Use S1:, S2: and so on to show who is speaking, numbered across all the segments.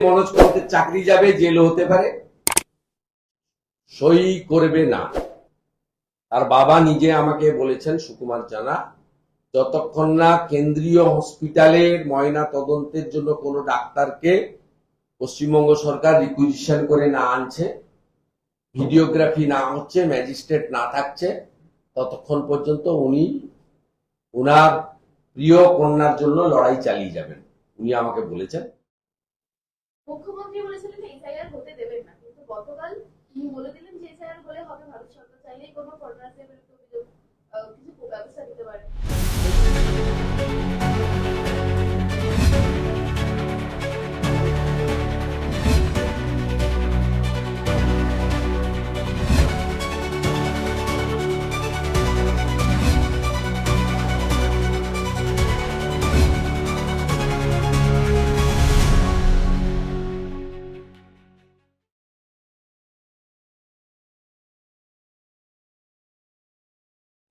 S1: মনোজ পন্থের চাকরি যাবে জেল হতে পারে। সই করবে না। তার বাবা নিজে আমাকে বলেছেন, সুকুমার জানা, যতক্ষণ না কেন্দ্রীয় হসপিটালের ময়না তদন্তের জন্য কোনো ডাক্তারকে পশ্চিমবঙ্গ সরকার রিকুইজিশন করে না আনছে, ভিডিওগ্রাফি না হচ্ছে, ম্যাজিস্ট্রেট না থাকছে, ততক্ষণ পর্যন্ত উনি, উনার প্রিয় কন্যার জন্য লড়াই চালিয়ে যাবেন। উনি আমাকে বলেছেন।
S2: মুখ্যমন্ত্রী বলেছিলেন এসআইআর হতে দেবেন না। কিন্তু গতকাল তিনি বলে দিলেন যে এসআইআর হলে হবে, ভারত সরকার চাইলেই কোনো ফরমাসের বিরুদ্ধে অভিযোগ কিছু ব্যবস্থা নিতে পারে।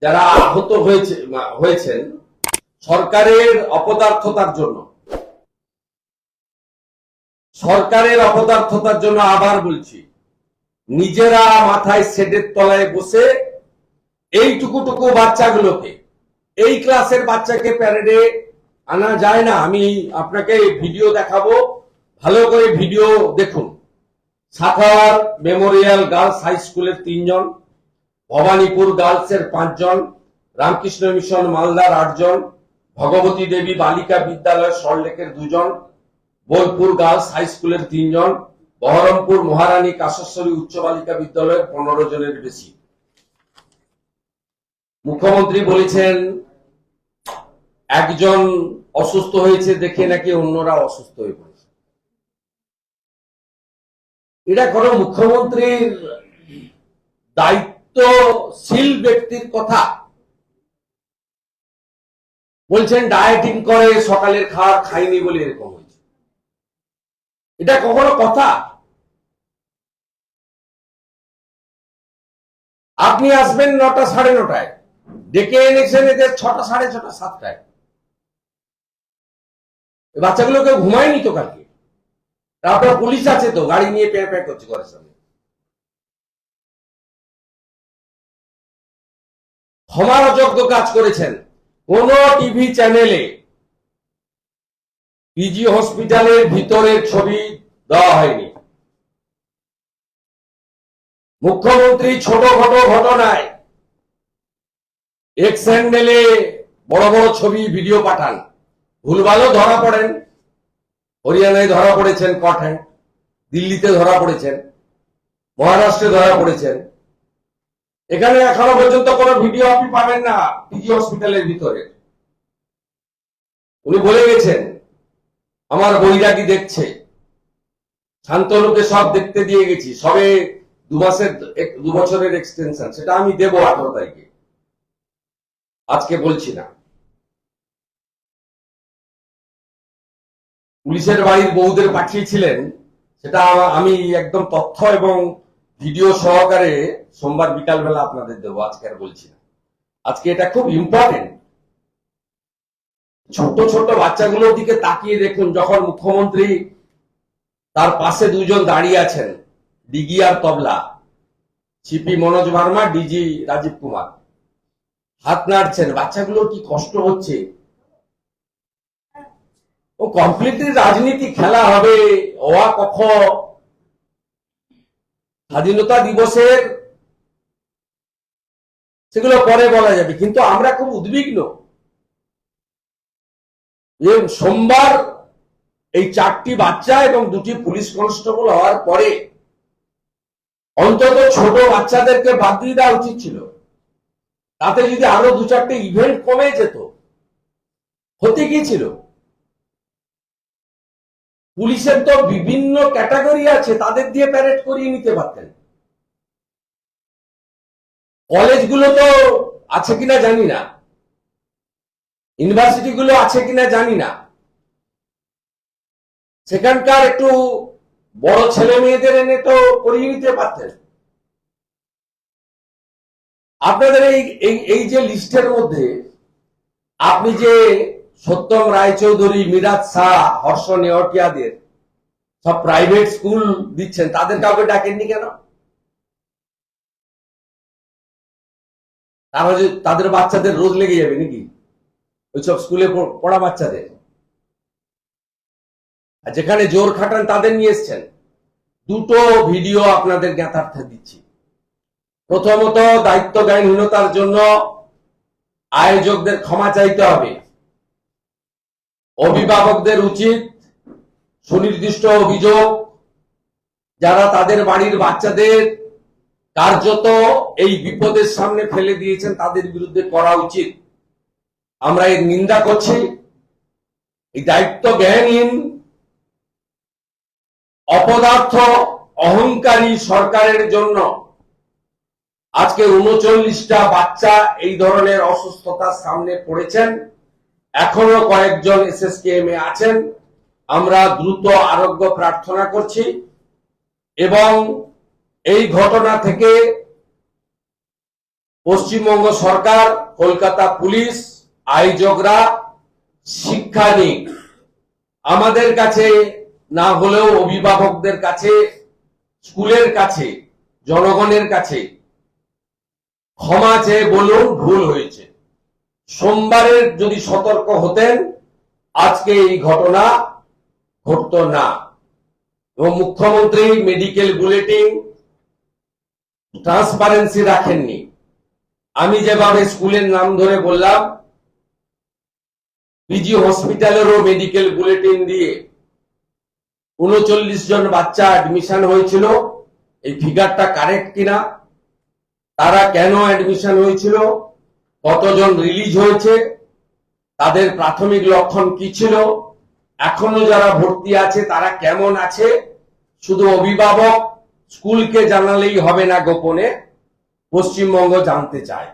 S1: যারা আহত হয়েছে হয়েছেন, সরকারের অপদার্থতার জন্য। সরকারের অপদার্থতার জন্য আবার বলছি, নিজেরা মাথায় সেডের তলায় বসে এইটুকুটুকু বাচ্চাগুলোকে, এই ক্লাসের বাচ্চাকে প্যারেডে আনা যায় না। আমি আপনাকে ভিডিও দেখাবো, ভালো করে ভিডিও দেখুন। সাখাওয়ার মেমোরিয়াল গার্লস হাই স্কুলের তিনজন। ভবানীপুর গার্লসের পাঁচজন, রামকৃষ্ণ মিশন মালদার আটজন, ভগবতী দেবী বালিকা বিদ্যালয় সল্টলেকের দুজন, বোলপুর গার্লস হাই স্কুলের তিনজন, বহরমপুর মহারানী কাশেশ্বরী উচ্চ বালিকা বিদ্যালয়ের পনেরো জনের বেশি। মুখ্যমন্ত্রী বলেছেন, একজন অসুস্থ হয়েছে দেখে নাকি অন্যরা অসুস্থ হয়ে পড়েছে। এটা কোনো মুখ্যমন্ত্রীর দায়িত্বশীল ব্যক্তির কথা। বলছেন ডায়েটিং করে, সকালের খাবার খাইনি বলে এরকম হয়েছে। এটা কখনো কথা? আপনি আসবেন নটা সাড়ে নটায়। ডেকে এনেছেন এদের ছটা সাড়ে ছটা, সাতটায়। বাচ্চাগুলো কেউ ঘুমায়নি তো কালকে? তারপর পুলিশ আছে তো, গাড়ি নিয়ে প্যাঁ প্যাঁ করছে ঘরের সামনে। ক্ষমার অযোগ্য কাজ করেছেন। কোন টিভি চ্যানেলে পিজি হসপিটালের ভিতরের ছবি দেওয়া হয়নি। মুখ্যমন্ত্রী ছোটখাটো ঘটনায় এক্স হ্যান্ডেলে বড় বড় ছবি ভিডিও পাঠান। ভুলভালও ধরা পড়েন। হরিয়ানায় ধরা পড়েছেন, কঠায়। দিল্লিতে ধরা পড়েছেন। মহারাষ্ট্রে ধরা পড়েছেন। এখানে এখনও পর্যন্ত কোনো ভিডিও আপনি পাবেন না পিজি হসপিটালের ভিতরে। উনি বলে গেছেন, আমার বৈরাগী দেখছে। শান্তনুকে সব দেখতে দিয়ে গেছি। সবে দু মাসের দু বছরের এক্সটেনশন সেটা আমি দেবো আঠারো তারিখে। আজকে বলছি না। পুলিশের বাড়ির বউদের পাঠিয়েছিলেন, সেটা আমি একদম তথ্য এবং ভিডিও সহকারে সোমবার বিকালবেলা আপনাদের দেবো, আজকে আর বলছি না। আজকে এটা খুব ইম্পর্টেন্ট ছোট ছোট বাচ্চাগুলোর দিকে তাকিয়ে দেখুন, যখন মুখ্যমন্ত্রী তার পাশে দুজন দাঁড়িয়ে আছেন, ডিগি আর তবলা, সিপি মনোজ ভার্মা, ডিজি রাজীব কুমার। হাত নাড়ছেন, বাচ্চাগুলোর কি কষ্ট হচ্ছে? ও কমপ্লিটলি রাজনীতি খেলা হবে ওয়া কখ স্বাধীনতা দিবসের সেগুলো পরে বলা যাবে, কিন্তু আমরা খুব উদ্বিগ্ন সোমবার এই চারটি বাচ্চা এবং দুটি পুলিশ কনস্টেবল হওয়ার পরে অন্তত ছোট বাচ্চাদেরকে বাদ দিয়ে দেওয়া উচিত ছিল। তাতে যদি আরও দু চারটে ইভেন্ট কমে যেত হতে কি ছিল? পুলিশের তো বিভিন্ন ক্যাটাগরি আছে, তাদের দিয়ে প্যারেড করিয়ে নিতে পারতেন। কলেজগুলো তো আছে কিনা জানি না। ইউনিভার্সিটি গুলো আছে কিনা জানি না। সেখানকার একটু বড় ছেলে মেয়েদের এনে তো করিয়ে নিতে পারতেন। আপনাদের এই- এই যে লিস্টের মধ্যে, আপনি যে সত্যম রায়চৌধুরী, মিরাজ শাহ, হর্ষ নেওয়াটিয়াদের। সব প্রাইভেট স্কুল দিচ্ছেন। তাদের কাউকে ডাকেননি কেন? তারা তাদের বাচ্চাদের রোজ লেগে যাবে নাকি? ওইসব স্কুলে পড়া বাচ্চাদের। আর যেখানে জোর খাটান তাদের নিয়ে এসছেন। দুটো ভিডিও আপনাদের জ্ঞাতার্থে দিচ্ছি। প্রথমত দায়িত্ব জ্ঞানহীনতার জন্য আয়োজকদের ক্ষমা চাইতে হবে। অভিভাবকদের উচিত সুনির্দিষ্ট অভিযোগ যারা তাদের বাড়ির বাচ্চাদের কার্যত এই বিপদের সামনে ফেলে দিয়েছেন তাদের বিরুদ্ধে করা উচিত। আমরা এর নিন্দা করছি, এই দায়িত্ব জ্ঞানহীন অপদার্থ, অহংকারী সরকারের জন্য আজকে উনচল্লিশটা বাচ্চা এই ধরনের অসুস্থতার সামনে পড়েছেন। এখনও কয়েকজন এসএসকেএম এ আছেন। আমরা দ্রুত আরোগ্য প্রার্থনা করছি এবং এই ঘটনা থেকে পশ্চিমবঙ্গ সরকার, কলকাতা পুলিশ আয়োজকরা শিক্ষা নিক। আমাদের কাছে না হলেও অভিভাবকদের কাছে, স্কুলের কাছে, জনগণের কাছে ক্ষমা চেয়ে বলুন, ভুল হয়েছে। সোমবারের যদি সতর্ক হতেন, আজকে এই ঘটনা ঘটতো না। এবং মুখ্যমন্ত্রী মেডিকেল বুলেটিন ট্রান্সপারেন্সি রাখেননি। আমি যেভাবে স্কুলের নাম ধরে বললাম পিজি হসপিটালেরও মেডিকেল বুলেটিন দিয়ে উনচল্লিশ জন বাচ্চা অ্যাডমিশন হয়েছিল। এই ফিগারটা কারেক্ট কিনা, তারা কেন অ্যাডমিশন হয়েছিল কতজন রিলিজ হয়েছে, তাদের প্রাথমিক লক্ষণ কি ছিল, এখনও যারা ভর্তি আছে, তারা কেমন আছে, শুধু অভিভাবক স্কুলকে জানালেই হবে না গোপনে, পশ্চিমবঙ্গ জানতে চায়।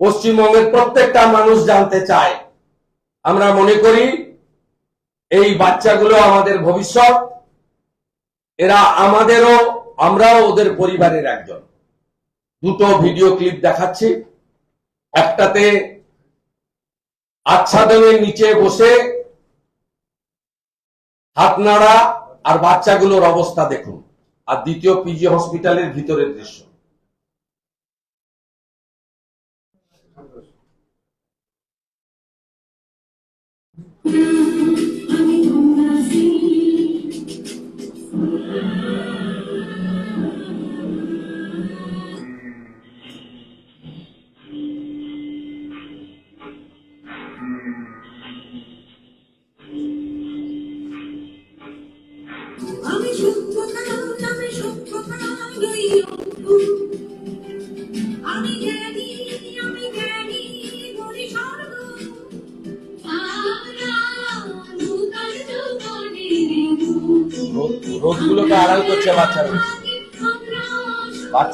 S1: পশ্চিমবঙ্গের প্রত্যেকটা মানুষ জানতে চায়। আমরা মনে করি, এই বাচ্চাগুলো আমাদের ভবিষ্যৎ, এরা আমাদেরও, আমরাও ওদের পরিবারের একজন। দুটো ভিডিও ক্লিপ দেখাচ্ছি। একটাতে আচ্ছাদনের নিচে বসে হাত নাড়া আর বাচ্চাগুলোর অবস্থা দেখুন। আর দ্বিতীয় পিজি হসপিটালের ভিতরের দৃশ্য।
S3: আমি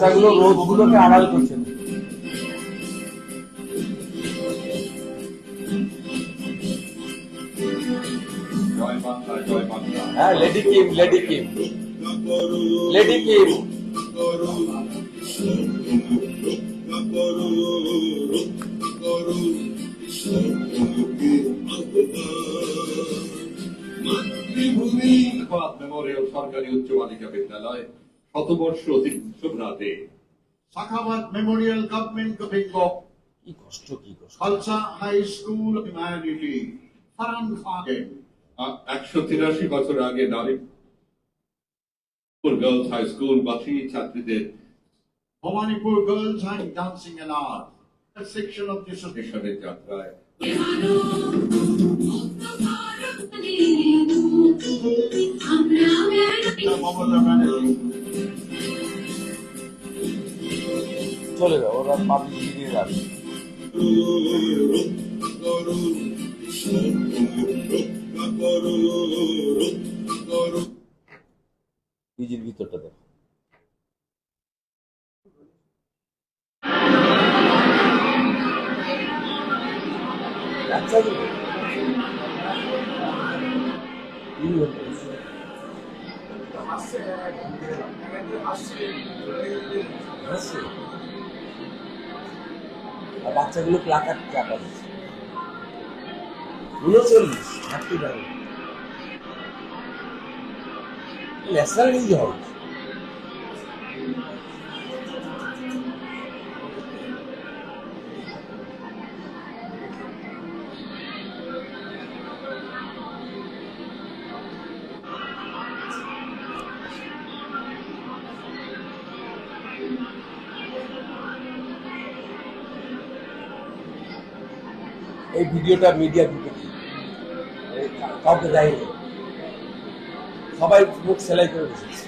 S1: বাচ্চাগুলো রোদগুলোকে আড়াল করছে।
S4: জয় বাংলা জয় বাংলা
S1: হ্যাঁ lady Kim lady Kim lady Kim
S4: মাতৃভূমি মেমোরিয়াল সরকারি উচ্চ বালিকা বিদ্যালয়। শতবর্ষ অতিক্রান্তে
S5: Sakhavat Memorial Government Kapingo,
S1: কি কষ্ট কি কষ্ট
S5: Khalsa High School of Humanity, Faranghagen,
S4: একশো তিরাশি বছর আগে নারী গার্লস হাই স্কুল বাসী ছাত্রীদের
S5: Girls and Dancing and Art, a section of this
S4: মিশনের যাত্রায়
S3: আমরা
S1: চলে যাও ওরা পাবলিক দিয়ে যাবে পিজির ভিতরটা দেখো। বাচ্চাগুলো প্লাকার চাপা দিচ্ছে উনচল্লিশ thirty five national news house ভিডিওটা মিডিয়া কা- কাউকে দেয়নি সবাই মুখ সেলাই করে বসেছে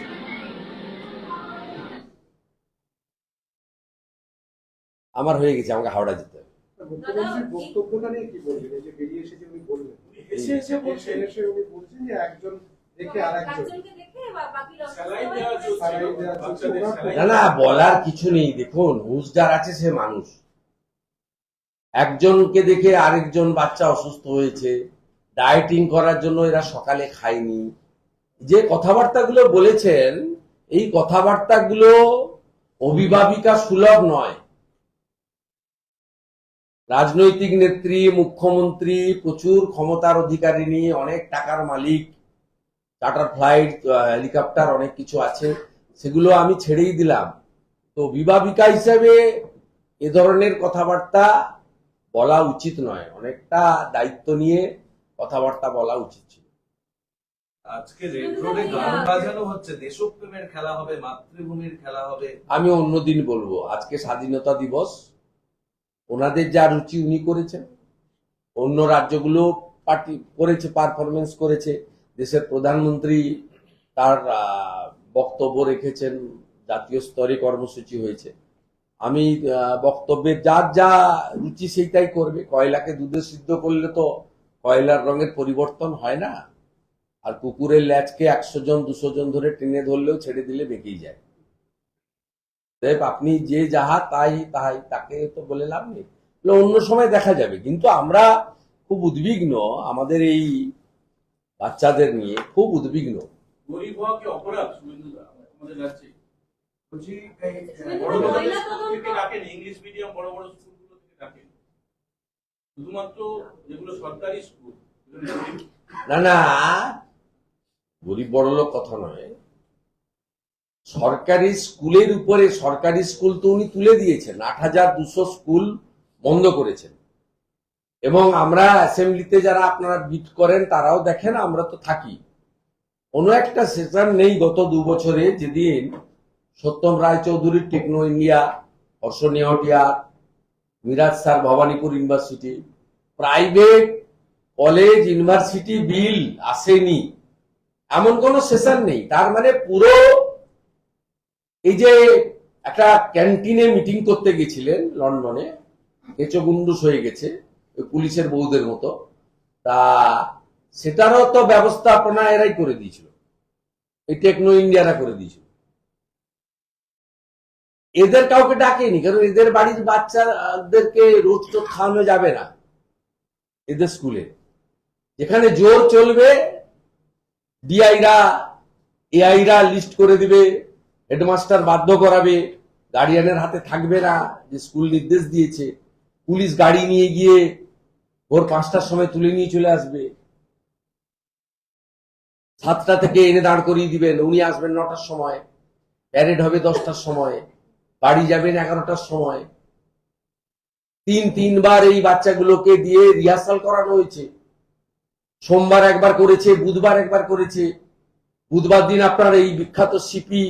S1: আমার হয়ে গেছে আমাকে হাওড়া যেতে হবে।
S6: মুখ্যমন্ত্রীর বক্তব্যটা নিয়ে কি বলবেন? এই যে বেরিয়ে এসে যে উনি বললেন
S7: এসে এসে বলছেন।
S6: এসে এসে উনি বলছেন যে একজন দেখে আর একজন
S3: একজনকে দেখে বা বাকি
S7: স্যালাইন দেওয়া চলছে।
S6: স্যালাইন দেওয়া চলছে,
S7: বাচ্চাদের
S6: ওরা
S7: স্যালাইন
S1: না না বলার কিছু নেই। দেখুন হুঁশদার আছে সে মানুষ। একজনকে দেখে আরেকজন বাচ্চা অসুস্থ হয়েছে ডায়েটিং করার জন্য এরা সকালে খায়নি। যে কথাবার্তাগুলো বলেছেন, এই কথাবার্তাগুলো অভিভাবিকা সুলভ নয়। রাজনৈতিক নেত্রী, মুখ্যমন্ত্রী, প্রচুর ক্ষমতার অধিকারী নিয়ে অনেক টাকার মালিক টাটার ফ্লাইট হেলিকপ্টার অনেক কিছু আছে, সেগুলো আমি ছেড়েই দিলাম। তো অভিভাবিকা হিসেবে এ ধরনের কথাবার্তা বলা উচিত নয় অনেকটা দায়িত্ব নিয়ে কথাবার্তা বলা উচিত ছিল।
S8: আজকে রেড রোডে গান বাজানো হচ্ছে দেশপ্রেমের খেলা হবে মাতৃভূমির খেলা হবে।
S1: আমি অন্যদিন বলব আজকে স্বাধীনতা দিবস ওনাদের যা রুচি উনি করেছেন অন্য রাজ্যগুলো পার্টি করেছে পারফরমেন্স করেছে দেশের প্রধানমন্ত্রী তার বক্তব্য রেখেছেন জাতীয় স্তরে কর্মসূচি হয়েছে। আমি আহ, বক্তব্যের যার যা রুচি সেইটাই করবে। কয়লাকে দুধে সিদ্ধ করলে তো কয়লার রঙের পরিবর্তন হয় না। আর কুকুরের ল্যাচকে একশো জন দুশো জন ধরে টেনে ধরলেও ছেড়ে দিলে বেঁকেই যায়। দেব আপনি যে যাহা তাই তাই তাকে তো বলে লাভ নেই। অন্য সময় দেখা যাবে। কিন্তু আমরা খুব উদ্বিগ্ন আমাদের এই বাচ্চাদের নিয়ে খুব উদ্বিগ্ন।
S7: অপরাধ
S6: বলছি বড় বড়
S7: স্কুল থেকে ডাকেন ইংলিশ মিডিয়াম বড় বড় স্কুলগুলো থেকে ডাকেন। শুধুমাত্র যেগুলো সরকারি স্কুল
S1: না না গরিব বড় লোক কথা নয়। সরকারি স্কুলের উপরে সরকারি স্কুল তো উনি তুলে দিয়েছেন আট হাজার দুশো স্কুল বন্ধ করেছেন। এবং আমরা অ্যাসেম্বলিতে যারা আপনারা বিট করেন তারাও দেখেন আমরা তো থাকি। কোনো একটা সেশন নেই গত দু বছরে যেদিন Satyam রায়চৌধুরীর Techno India Harsh Neotia Miraj sir Bhawanipur university. Private college university bill আসেনি। এমন কোন সেশন নেই। তার মানে পুরো এই যে একটা ক্যান্টিনে মিটিং করতে গেছিলেন লন্ডনে কেঁচো গুন্ডুস হয়ে গেছে পুলিশের বউদের মতো। তা সেটারও তো ব্যবস্থাপনা এরাই করে দিয়েছিল। এই টেকনো ইন্ডিয়ারা করে দিয়েছিল। এদের কাউকে ডাকেনি, কারণ এদের বাড়ির বাচ্চাদেরকে রোদ তো খাওয়ানো যাবে না এদের স্কুলে। যেখানে জোর চলবে, ডিআইরা, এআইরা লিস্ট করে দিবে, হেডমাস্টার বাধ্য করাবে, গার্ডিয়ানের হাতে থাকবে না, যে স্কুল নির্দেশ দিয়েছে। পুলিশ গাড়ি নিয়ে গিয়ে ভোর পাঁচটার সময় তুলে নিয়ে চলে আসবে। সাতটা থেকে এনে দাঁড় করিয়ে দিবেন, উনি আসবেন নটার সময়, প্যারেড হবে দশটার সময়। বাড়ি যাবেন এগারোটার সময়। তিন, তিনবার এই বাচ্চাগুলোকে দিয়ে রিহার্সাল করানো হয়েছে। সোমবার একবার করেছে, বুধবার একবার করেছে। বুধবার দিন আপনার এই বিখ্যাত সিপি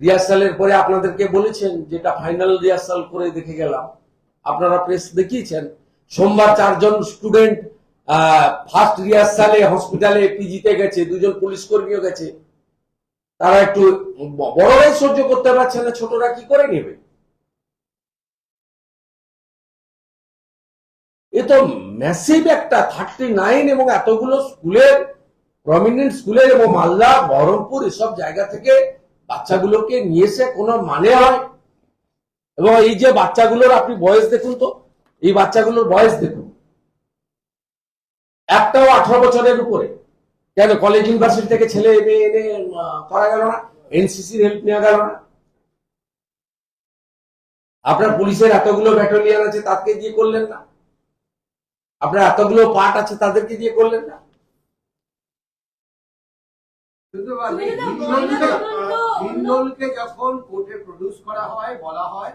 S1: রিহার্সালের পরে আপনাদেরকে বলেছেন, যেটা ফাইনাল রিহার্সাল করে দেখে গেলাম। আপনারা প্রেস দেখিয়েছেন। সোমবার চারজন স্টুডেন্ট ফার্স্ট রিহার্সালে হসপিটালে পিজিতে গেছে, দুজন পুলিশ কর্মীও গেছে। তারা একটু বড়রাই সহ্য করতে পারছে না, ছোটরা কি করে নেবে? এ তো ম্যাসিভ একটা থার্টি নাইন এবং এতগুলো স্কুলের প্রমিনেন্ট স্কুলের এবং মালদা, বহরমপুর এসব জায়গা থেকে বাচ্চাগুলোকে নিয়ে এসে কোনো মানে হয়? এবং এই যে বাচ্চাগুলোর আপনি বয়স দেখুন তো, এই বাচ্চাগুলোর বয়স দেখুন। একটাও আঠারো বছরের উপরে। কেন কলেজ ইউনিভার্সিটি থেকে ছেলে মেয়ে এনে করা গেল না। এনসিসির হেল্প নেওয়া গেল না। আপনার পুলিশের এতগুলো ব্যাটালিয়ান আছে তাকে দিয়ে করলেন না। আপনার এতগুলো পার্ট আছে তাদেরকে দিয়ে করলেন না।
S6: যখন কোর্টে প্রডিউস করা হয় বলা হয়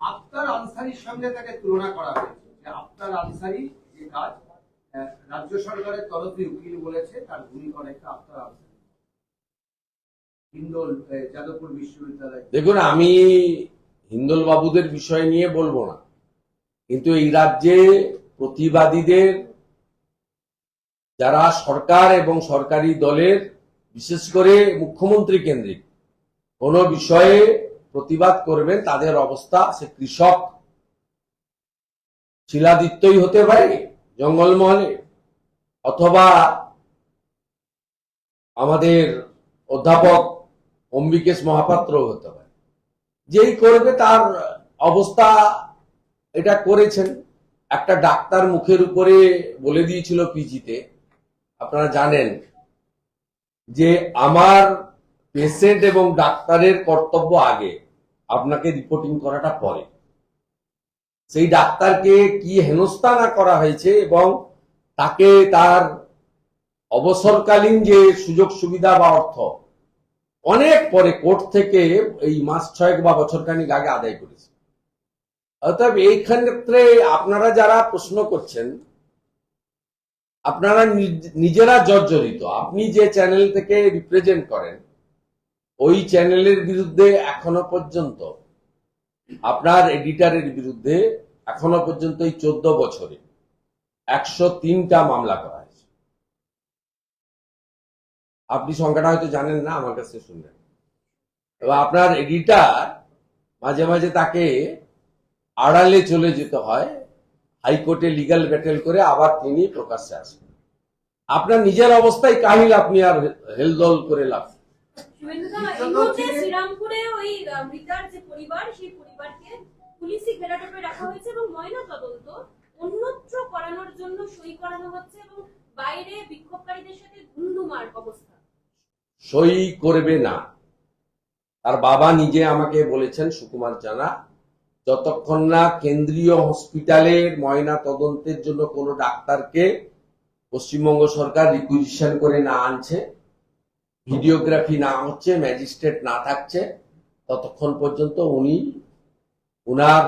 S6: আফতার আনসারির সঙ্গে তাকে তুলনা করা হয়েছে। আফতার আনসারি যে কাজ রাজ্য সরকারের তরফে উকিল বলেছে, তার ভূমিকা অনেকটা যাদবপুর বিশ্ববিদ্যালয়।
S1: দেখুন, আমি হিন্দল বাবুদের বিষয় নিয়ে বলব না। কিন্তু এই রাজ্যে প্রতিবাদীদের, যারা সরকার এবং সরকারি দলের, বিশেষ করে মুখ্যমন্ত্রী কেন্দ্রিক, কোন বিষয়ে প্রতিবাদ করবেন, তাদের অবস্থা সে কৃষক শিলাদিত্যই হতে পারে জঙ্গলমহলে অথবা আমাদের অধ্যাপক অম্বিকেশ মহাপাত্র হতে পারে। যেই করবে তার অবস্থা এটা করেছেন। একটা ডাক্তার মুখের উপরে বলে দিয়েছিল পিজিতে, আপনারা জানেন যে আমার পেশেন্ট এবং ডাক্তারের কর্তব্য আগে। আপনাকে রিপোর্টিং করাটা পরে। সেই ডাক্তারকে কি হেনস্থা না করা হয়েছে এবং তাকে তার অবসরকালীন যে সুযোগ সুবিধা বা অর্থ, অনেক পরে কোর্ট থেকে এই মাস ছয়েক বা বছর খানিক আগে আদায় করেছে। অর্থাৎ এই ক্ষেত্রে আপনারা যারা প্রশ্ন করছেন, আপনারা নিজ- নিজেরা জর্জরিত। আপনি যে চ্যানেল থেকে রিপ্রেজেন্ট করেন, ওই চ্যানেলের বিরুদ্ধে এখনও পর্যন্ত আপনার এডিটারের বিরুদ্ধে এখনও পর্যন্ত এই চোদ্দ বছরে একশো তিনটা মামলা করা হয়েছে। আপনি সংখ্যাটা হয়তো জানেন না, আমার কাছে শুনলেন। এবার আপনার এডিটার মাঝে মাঝে তাকে আড়ালে চলে যেতে হয়, হাইকোর্টে লিগাল ব্যাটেল করে আবার তিনি প্রকাশ্যে আসেন আপনার নিজের অবস্থায় কাহিল আপনি আর হেলদল করে লাভ নেই।
S3: শুভেন্দুদা, এই মুহূর্তে শ্রীরামপুরে ওই মৃতার যে পরিবার সেই পরিবারকে পুলিশি ঘেরাটোপে রাখা হয়েছে এবং ময়না তদন্ত অন্যত্র করানোর জন্য সই করানো হচ্ছে এবং বাইরে বিক্ষোভকারীদের সাথে ধুন্ধুমার অবস্থা
S1: সই করবে না তার বাবা নিজে আমাকে বলেছেন সুকুমার জানা যতক্ষণ না কেন্দ্রীয় হসপিটালের ময়না তদন্তের জন্য কোনো ডাক্তারকে পশ্চিমবঙ্গ সরকার রিকুইজিশন করে না আনছে ভিডিওগ্রাফি না হচ্ছে ম্যাজিস্ট্রেট না থাকছে ততক্ষণ পর্যন্ত উনি উনার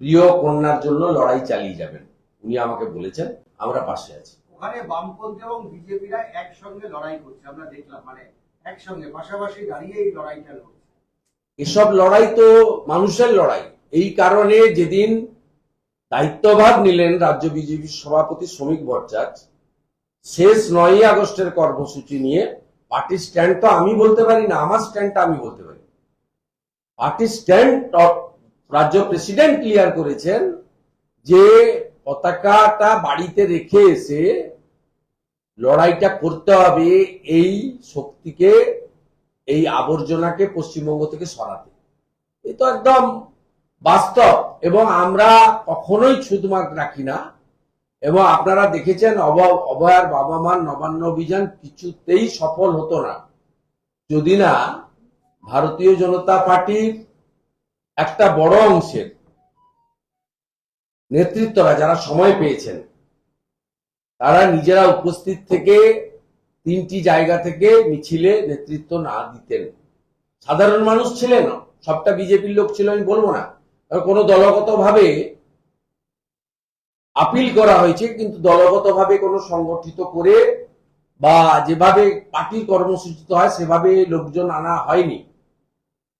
S1: প্রিয় কন্যার জন্য লড়াই চালিয়ে যাবেন। উনি আমাকে বলেছেন আমরা পাশে আছি।
S6: ওখানে বামপন্থী এবং বিজেপিরা একসঙ্গে লড়াই করছে আমরা দেখলাম মানে একসঙ্গে পাশাপাশি দাঁড়িয়ে এই লড়াইটা লড়ছে।
S1: এসব লড়াই তো মানুষের লড়াই। এই কারণে যেদিন দায়িত্বভার নিলেন রাজ্য বিজেপির সভাপতি শ্রমিক ভট্টাচার্য শেষ নয়ই আগস্টের কর্মসূচি নিয়ে পার্টি স্ট্যান্ড তো আমি বলতে পারি না, আমার স্ট্যান্ডটা আমি বলতে পারি। পার্টি স্ট্যান্ড রাজ্য প্রেসিডেন্ট ক্লিয়ার করেছেন যে পতাকাটা বাড়িতে রেখে এসে লড়াইটা করতে হবে এই শক্তিকে, এই আবর্জনাকে পশ্চিমবঙ্গ থেকে সরাতে। এই তো একদম বাস্তব এবং আমরা কখনোই ছুতমার্ক রাখি না। এবং আপনারা দেখেছেন অভয়ার বাবা মার নবান্ন অভিযান কিছুতেই সফল হতো না। যদি না, ভারতীয় জনতা পার্টির একটা বড় অংশের নেতৃত্বরা যারা সময় পেয়েছেন, তারা নিজেরা উপস্থিত থেকে তিনটি জায়গা থেকে মিছিলে নেতৃত্ব না দিতেন। সাধারণ মানুষ ছিলেন, সবটা বিজেপির লোক ছিল আমি বলব না। কোনো দলগতভাবে আপিল করা হয়েছে, কিন্তু দলগতভাবে কোনো সংগঠিত করে বা যেভাবে পার্টি কর্মসূচিত হয়, সেভাবে লোকজন আনা হয়নি।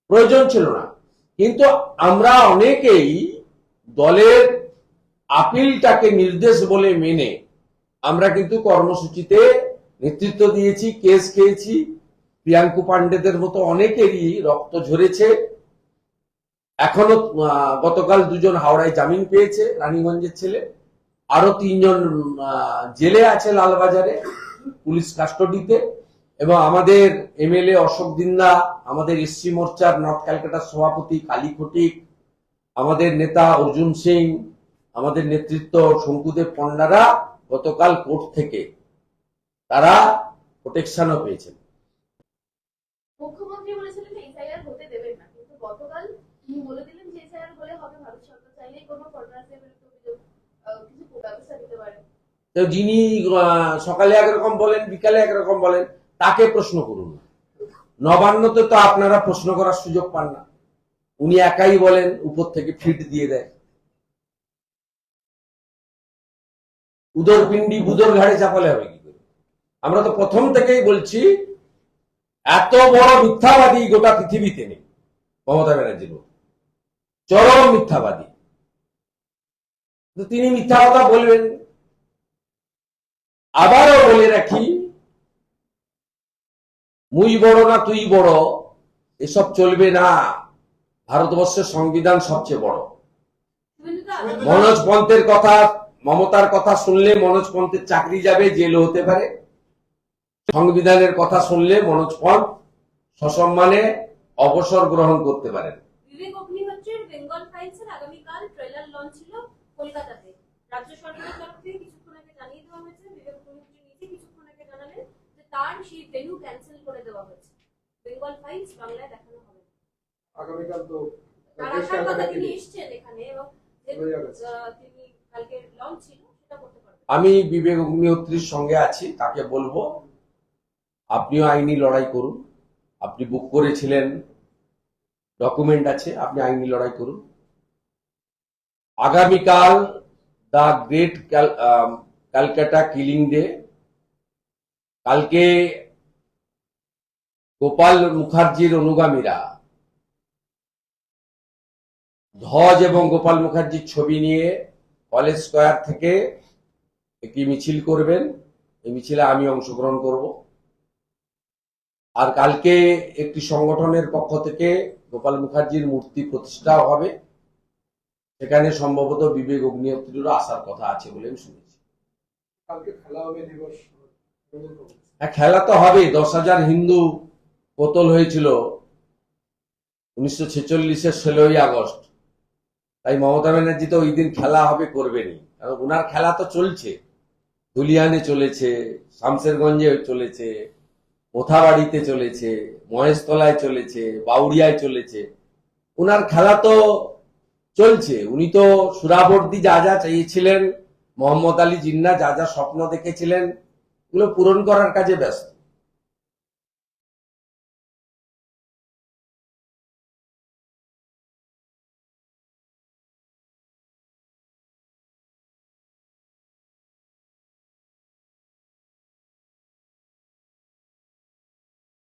S1: প্রয়োজন ছিল না। কিন্তু আমরা অনেকেই দলের আপিলটাকে নির্দেশ বলে মেনে আমরা কিন্তু কর্মসূচিতে নেতৃত্ব দিয়েছি, কেস খেয়েছি। প্রিয়াঙ্কু পান্ডেদের মতো অনেকেরই রক্ত ঝরেছে। এখনও গতকাল দুজন হাওড়ায় জামিন পেয়েছে, রানীগঞ্জের ছেলে। আরও তিনজন জেলে আছে লালবাজারে, পুলিশ কাস্টডিতে, এবং আমাদের এমএলএ অশোক দিন্দা আমাদের এসসি মোর্চার নর্থ ক্যালকাটার সভাপতি কালী ফটিক আমাদের নেতা অর্জুন সিং, আমাদের নেতৃত্ব শঙ্কুদেব পণ্ডারা গতকাল কোর্ট থেকে, তারা প্রোটেকশনও পেয়েছেন।
S2: মুখ্যমন্ত্রী বলেছিলেন অভিযোগ আহ, কিছু ব্যবস্থা নিতে পারে
S1: যিনি সকালে একরকম বলেন, বিকালে একরকম বলেন, তাকে প্রশ্ন করুন নবান্নতে তো আপনারা প্রশ্ন করার সুযোগ পান না। উনি একাই বলেন, উপর থেকে ফিট দিয়ে দেয়। উদর পিন্ডি বুদর ঘাড়ে চাপালে হবে কি করে? আমরা তো প্রথম থেকেই বলছি, এত বড় মিথ্যাবাদী গোটা পৃথিবীতে নেই। মমতা ব্যানার্জির চরম মিথ্যাবাদী। তো তিনি মিথ্যা কথা বলবেন। আবারও বলে রাখি, মুই বড় না তুই বড়, এসব চলবে না। ভারতবর্ষের সংবিধান সবচেয়ে বড়। মনোজ পন্থের কথা, মমতার কথা শুনলে মনোজ পন্থের চাকরি যাবে জেল হতে পারে। সংবিধানের কথা শুনলে মনোজ পন্থ সসম্মানে অবসর গ্রহণ করতে পারেন।
S3: বিবেক বেঙ্গল ফাইলসের আগামীকাল ট্রেলার লঞ্চ কলকাতাতে। রাজ্য সরকারের তরফ থেকে কিছুক্ষণ আগে জানিয়ে দেওয়া হয়েছে বিবেক অগ্নিহোত্রী নিজে কিছুক্ষণ আগে জানালেন যে তার সেই ভেন্যু ক্যান্সেল করে দেওয়া হয়েছে। বেঙ্গল ফাইলস বাংলায় দেখানো হবে।
S6: আগামীকাল তো
S3: তার আসার কথা তিনি এসছেন এখানে এবং তিনি কালকে লঞ্চ ছিল সেটা করতে পারবেন।
S1: আমি বিবেক অগ্নিহোত্রীর সঙ্গে আছি তাকে বলব আপনিও আইনি লড়াই করুন। আপনি বুক করেছিলেন ডকুমেন্ট আছে আপনি আইনি লড়াই করুন। আগামীকাল the great Calcutta killing day. কালকে গোপাল মুখার্জির অনুগামীরা ধ্বজ এবং গোপাল মুখার্জির ছবি নিয়ে কলেজ স্কোয়ার থেকে একটি মিছিল করবেন। এই মিছিলে আমি অংশগ্রহণ করব। আর কালকে একটি সংগঠনের পক্ষ থেকে গোপাল মুখার্জির মূর্তি প্রতিষ্ঠা হবে। সেখানে সম্ভবত বিবেক অগ্নিহোত্রীরও আসার কথা আছে বলে আমি শুনেছি। হ্যাঁ খেলা তো হবে দশ হাজার হিন্দু কতল হয়েছিল উনিশশো ছেচল্লিশের ষোলোই আগস্ট। তাই মমতা ব্যানার্জি তো ওই দিন খেলা হবে করবেনি কারণ ওনার খেলা তো চলছে। ধুলিয়ানে চলেছে শামসেরগঞ্জে চলেছে মোথাবাড়িতে চলেছে মহেশতলায় চলেছে বাউরিয়ায় চলেছে। ওনার খেলা তো চলছে। উনি তো সুরাবর্দি যা যা চেয়েছিলেন, মোহাম্মদ আলী জিন্না যা যা স্বপ্ন দেখেছিলেন, এগুলো পূরণ করার কাজে ব্যস্ত।